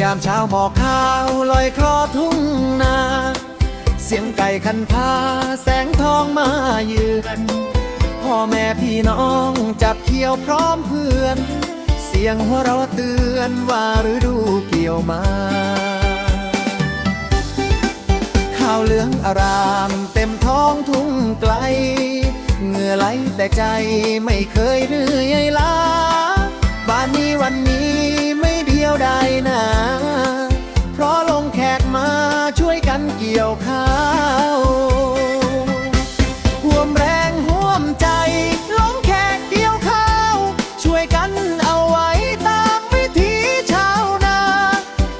ยามเช้าหมอกขาวลอยคลอทุ่งนา เสียงไก่คันพาแสงทองมาเยือนพ่อแม่พี่น้องจับเกี่ยวพร้อมเพื่อน เสียงหัวเราะเตือนว่าฤดูเกี่ยวมาข้าวเหลืองอารามเต็มท้องทุ่งไกลเหงื่อไหลแต่ใจไม่เคยเหนื่อยล้าบ้านนี้วันนี้ไม่เดียวดายนะ เกี่ยวข้าวห่วมแรงห่วมใจลงแขกเกี่ยวข้าว ช่วยกันเอาไว้ตามวิถีชาวนา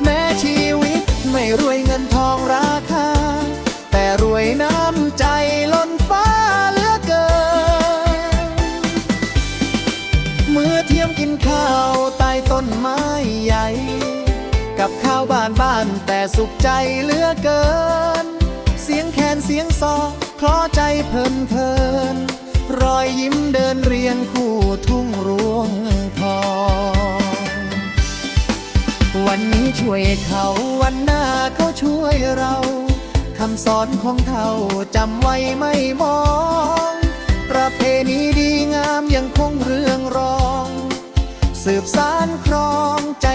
แม้ชีวิตไม่รวยเงินทองราคา แต่รวยน้ำใจล้นฟ้าเหลือเกินเมื่อเทียมกินข้าวใต้ต้นไม้ใหญ่ กับข้าวบ้านบ้านแต่สุขใจเหลือเกิน เสียงแคนเสียงซอเพราะใจเพลินเพลินรอยยิ้มเดินเรียงคู่ทุ่งรวงทองวันนี้ช่วยเขาวันหน้าเขาช่วยเราคำสอนของเขาจำไว้ไม่มอง ประเพณีดีงามยังคงเรื่องรอง สืบสานครองใจ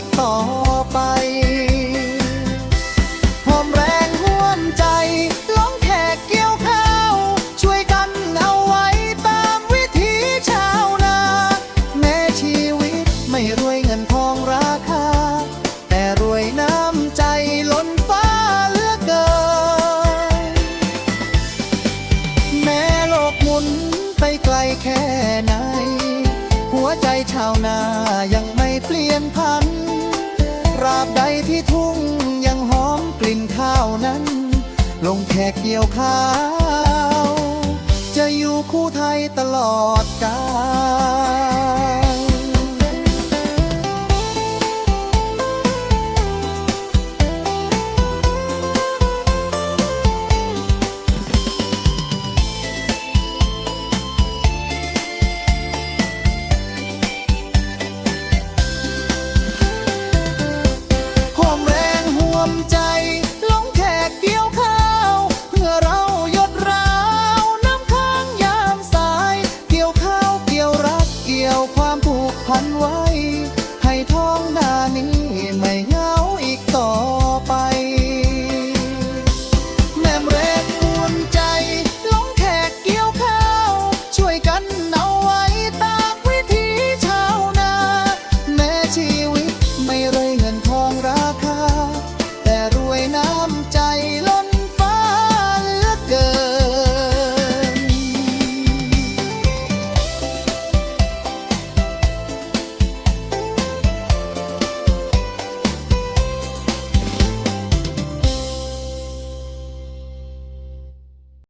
อีกต่อไป หอมแรงห่วมใจล้องแขกเกี่ยวข้าว ช่วยกันเอาไว้ตามวิถีชาวนา แม้ชีวิตไม่รวยเงินทองราคา แต่รวยน้ำใจล้นฟ้าเหลือเกิน แม้โลกหมุนไปไกลแค่ไหน หัวใจชาวนายังไม่เปลี่ยนพัน ราบใดที่ทุ่งยังหอมกลิ่นข้าวนั้น ลงแขกเกี่ยวข้าว